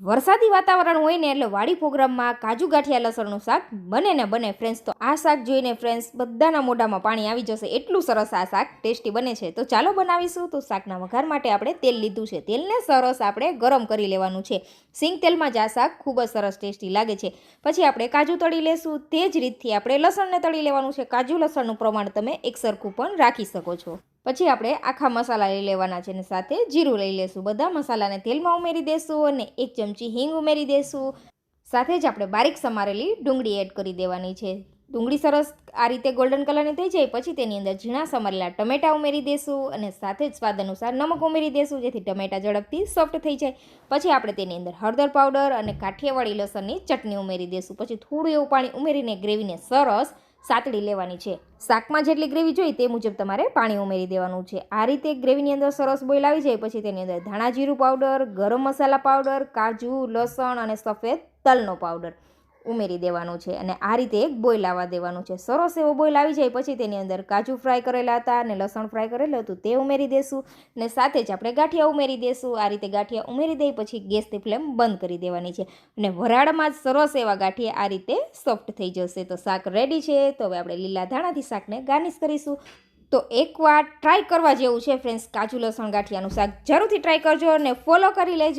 વરસાદી વાતાવરણ હોય ને એટલે વાડી પ્રોગ્રામમાં કાજુ ગાંઠિયા લસણનું શાક બને ને બને ફ્રેન્ડ્સ તો આ શાક જોઈને ફ્રેન્ડ્સ બધાના મોઢામાં પાણી આવી જશે. એટલું સરસ આ શાક ટેસ્ટી બને છે. તો ચાલો બનાવીશું. તો શાકના વઘાર માટે આપણે તેલ લીધું છે. તેલને સરસ આપણે ગરમ કરી લેવાનું છે. સિંગ તેલમાં જ આ શાક ખૂબ જ સરસ ટેસ્ટી લાગે છે. પછી આપણે કાજુ તળી લેશું. તે જ રીતથી આપણે લસણને તળી લેવાનું છે. કાજુ લસણનું પ્રમાણ તમે એક સરખું પણ રાખી શકો છો. પછી આપણે આખા મસાલા લઈ લેવાના છે અને સાથે જીરું લઈ લેશું. બધા મસાલાને તેલમાં ઉમેરી દેશું અને એક ચમચી હિંગ ઉમેરી દેશું. સાથે જ આપણે બારીક સમારેલી ડુંગળી એડ કરી દેવાની છે. ડુંગળી સરસ આ રીતે ગોલ્ડન કલરની થઈ જાય, પછી તેની અંદર ઝીણા સમારેલા ટમેટા ઉમેરી દેશું અને સાથે જ સ્વાદ અનુસાર નમક ઉમેરી દેશું, જેથી ટમેટા ઝડપથી સોફ્ટ થઈ જાય. પછી આપણે તેની અંદર હળદર પાવડર અને કાઠિયાવાડી લસણની ચટણી ઉમેરી દેશું. પછી થોડું એવું પાણી ઉમેરીને ગ્રેવીને સરસ સાતડી લેવાની છે. શાકમાં જેટલી ગ્રેવી જોઈએ તે મુજબ તમારે પાણી ઉમેરી દેવાનું છે. આ રીતે ગ્રેવીની અંદર સરસ બોઇલ આવી જાય, પછી તેની અંદર ધાણા જીરું પાવડર, ગરમ મસાલા પાવડર, કાજુ, લસણ અને સફેદ તલનો પાવડર. ઉમેરી દેવાનું છે અને આ રીતે એક બોઇલ આવવા દેવાનું છે. સરસ એવો બોઇલ આવી જાય પછી તેની અંદર કાજુ ફ્રાય કરેલા હતા અને લસણ ફ્રાય કરેલું હતું તે ઉમેરી દેશું અને સાથે જ આપણે ગાંઠિયા ઉમેરી દેશું. આ રીતે ગાંઠિયા ઉમેરી દઈ પછી ગેસની ફ્લેમ બંધ કરી દેવાની છે અને વરાળમાં જ સરસ એવા ગાંઠિયા આ રીતે સોફ્ટ થઈ જશે. તો શાક રેડી છે. તો હવે આપણે લીલા ધાણાથી શાકને ગાર્નિશ કરીશું. તો એકવાર ટ્રાય કરવા જેવું છે ફ્રેન્ડ્સ કાજુ લસણ ગાંઠિયાનું શાક જરૂરથી ટ્રાય કરજો અને ફોલો કરી લેજો.